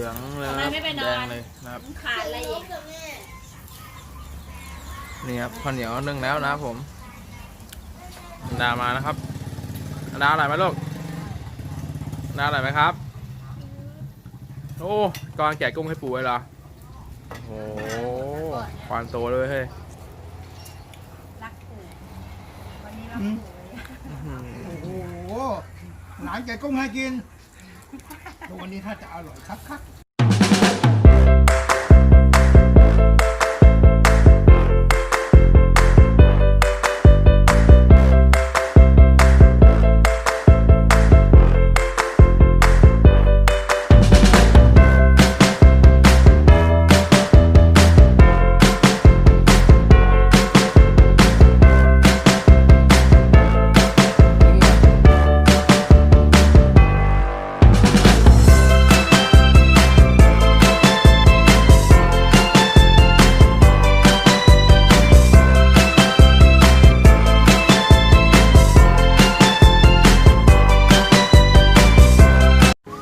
ลืองเลยทำไมครับไม่ไปนแดอน งเลยนะครับขาดอะไรอีกนี่ครับข้าวเหนียวนึ่งแล้วนะครับผมอันดามานะครับอันดาอร่อยไหมลูกอันดาอร่อยไหมครับ โอ้กอนแกะกุ้งให้ปู่เลยเหรอโอ้โหควานโตเลยเฮ้ยรักปู่วันนี้รักอืมปู่เลยอื้อหือโอ้โหหลานแกกุ้งให้กิน วันนี้ถ้าจะอร่อยคักคั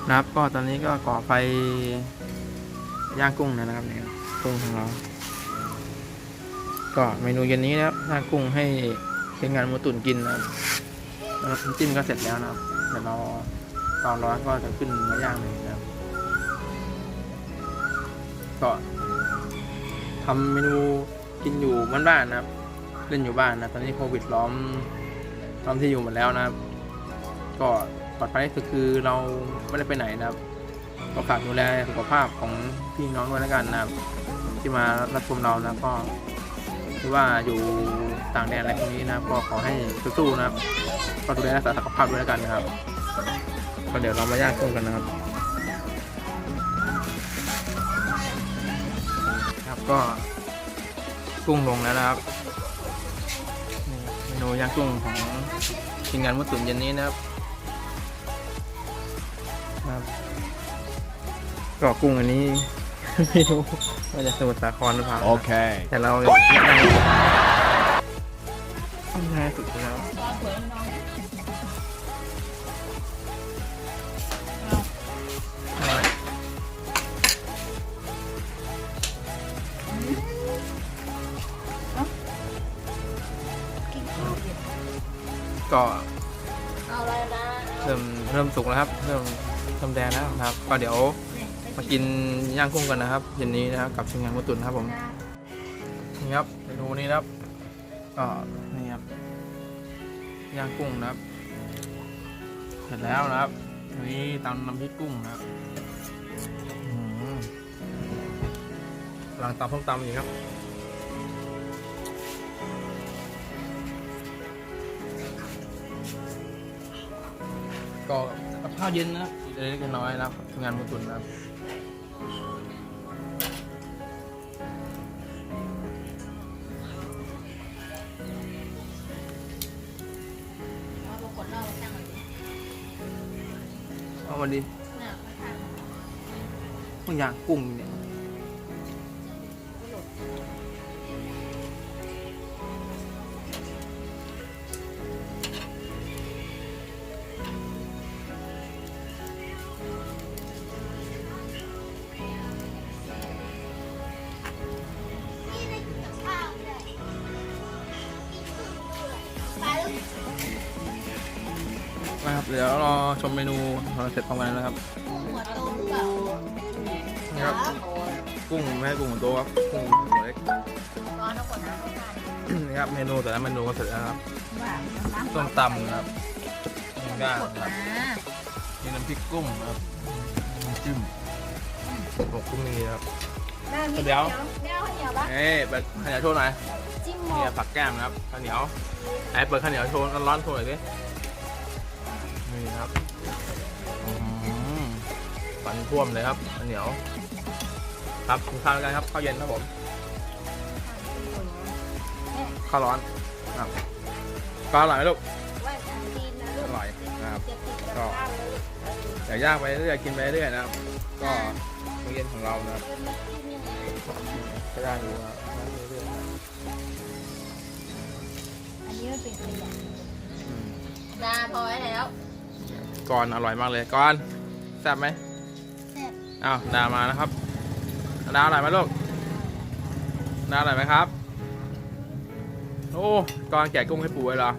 นะครับ ก็ตอนนี้ก็ก่อไฟย่างกุ้งนะครับเนี่ยกุ้งของเรา ก็เมนูเย็นนี้นะครับย่างกุ้งให้ทีมงานมูตุ๋นกินนะครับแล้วน้ำจิ้มก็เสร็จแล้วนะครับเดี๋ยวเราตอนร้อนก็จะขึ้นมาย่างเลยนะครับ ก็ทำเมนูกินอยู่บ้านๆนะครับ เล่นอยู่บ้านนะ ตอนนี้โควิดล้อมล้อมที่อยู่หมดแล้วนะครับ ก็ ปลอดภัยที่สุดคือเราไม่ได้ไปไหนนะครับก็ฝากดูแลสุขภาพของพี่น้องด้วยแล้วกันนะครับที่มารับชมเรานะก็คือว่าอยู่ต่างแดนอะไรพวกนี้นะครับก็ขอให้สู้ๆนะครับก็ดูแลรักษาสุขภาพด้วยแล้วกันนะครับก็เดี๋ยวเรามาย่างกุ้งกันนะครับ ครับก็กุ้งลงแล้วนะครับเมนูย่างกุ้งของทีมงานมุตุนเย็นนี้นะครับ ครับก็กุ้งอันนี้ ไม่รู้ว่าจะสมุทรสาครหรือเปล่า Okay. แต่เราแนะนำง่ายสุดแล้วตอนเผยน้องก็เอาอะไรนะเริ่มเริ่มสุกแล้วครับ เริ่ม เริ่มแดงแล้วนะครับ ก็เดี๋ยวมากินย่างกุ้งกันนะครับเย็นนี้นะครับกับทีมงานมุตุนครับผมนี่ครับเมนูนี้นะครับก็นี่ครับย่างกุ้งนะครับเสร็จแล้วนะครับนี้ตำน้ำพริกกุ้งนะครับลังตำส้มตำอยู่ครับก็กับข้าวเย็นนะครับ เล็กๆน้อยๆนะครับทำงานมุตุนนะครับเอามาขนเราตั้งไว้ดิเอาวันดีเนี่ยมาทานบางอย่างกุ้งเนี่ย เดี๋ยวรอชมเมนูเราเสร็จพร้อมกันนะครับหัวโตหรือเปล่านี่ครับกุ้งไม่ใช่กุ้งหัวโตครับกุ้งหัวเล็กร้อนเอาขนน้ำเข้าทานนี่ครับเมนูแต่ละเมนูก็เสร็จแล้วนะครับว่าน้ำส้มตำนะครับย่างขนนะครับนะมีน้ำพริกกุ้งนะครับน้ำจิ้มหมกกุ้งนี่นะครับแม่มีเดี๋ยวแม่เอาข้าวเหนียวปะเอ้ยเปิดข้าวเหนียวโชว์หน่อยจิ้มหมนี่กผักแก้มนะครับข้าวเหนียวไอ้เปิดข้าวเหนียวโชว์ร้อนๆโชว์หน่อยสิ นี่นะครับอื้อหือฝันท่วมเลยครับข้าวเหนียว ครับกินข้าวด้วยกันครับข้าวเย็นครับผมข้าวร้อนครับก็อร่อยไหมลูกว่าทานจีนนะลูอกร่อยนะครับจะติดกับข้าวเลยอยากย่างไปเรื่อยๆกินไปเรื่อยๆนะครับ ก็มื้อเย็นของเรานะครับเป็นน้ำจิ้มยังไงก็ย่างอยู่นะครับย่างเรื่อยๆนะครับอันนี้มันเป็นขยะอืมดาพอไว้แล้ว ก่อนอร่อยมากเลยก่อนแซ่บไหมแซ่บอ้าวดามานะครับดาวอร่อยไหมลูกดาวอร่อยไหมครับ โอ้กอนแกะกุ้งให้ปู่ไว้เหรอ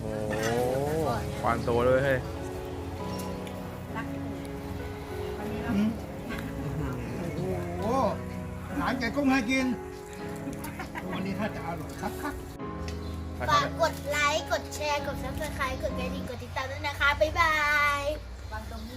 โอ้ควานโตเลยเฮ้ยรักเธอวันนี้เราอืมโอ้โหหลานแกะกุ้งให้กินวันนี้ถ้าจะอร่อยคักคัก ฝากกดไลค์ กดแชร์ กดซับสไครต์กดกระดิ่งกดติดตามด้วยนะคะ บ๊ายบายวางตรงนี้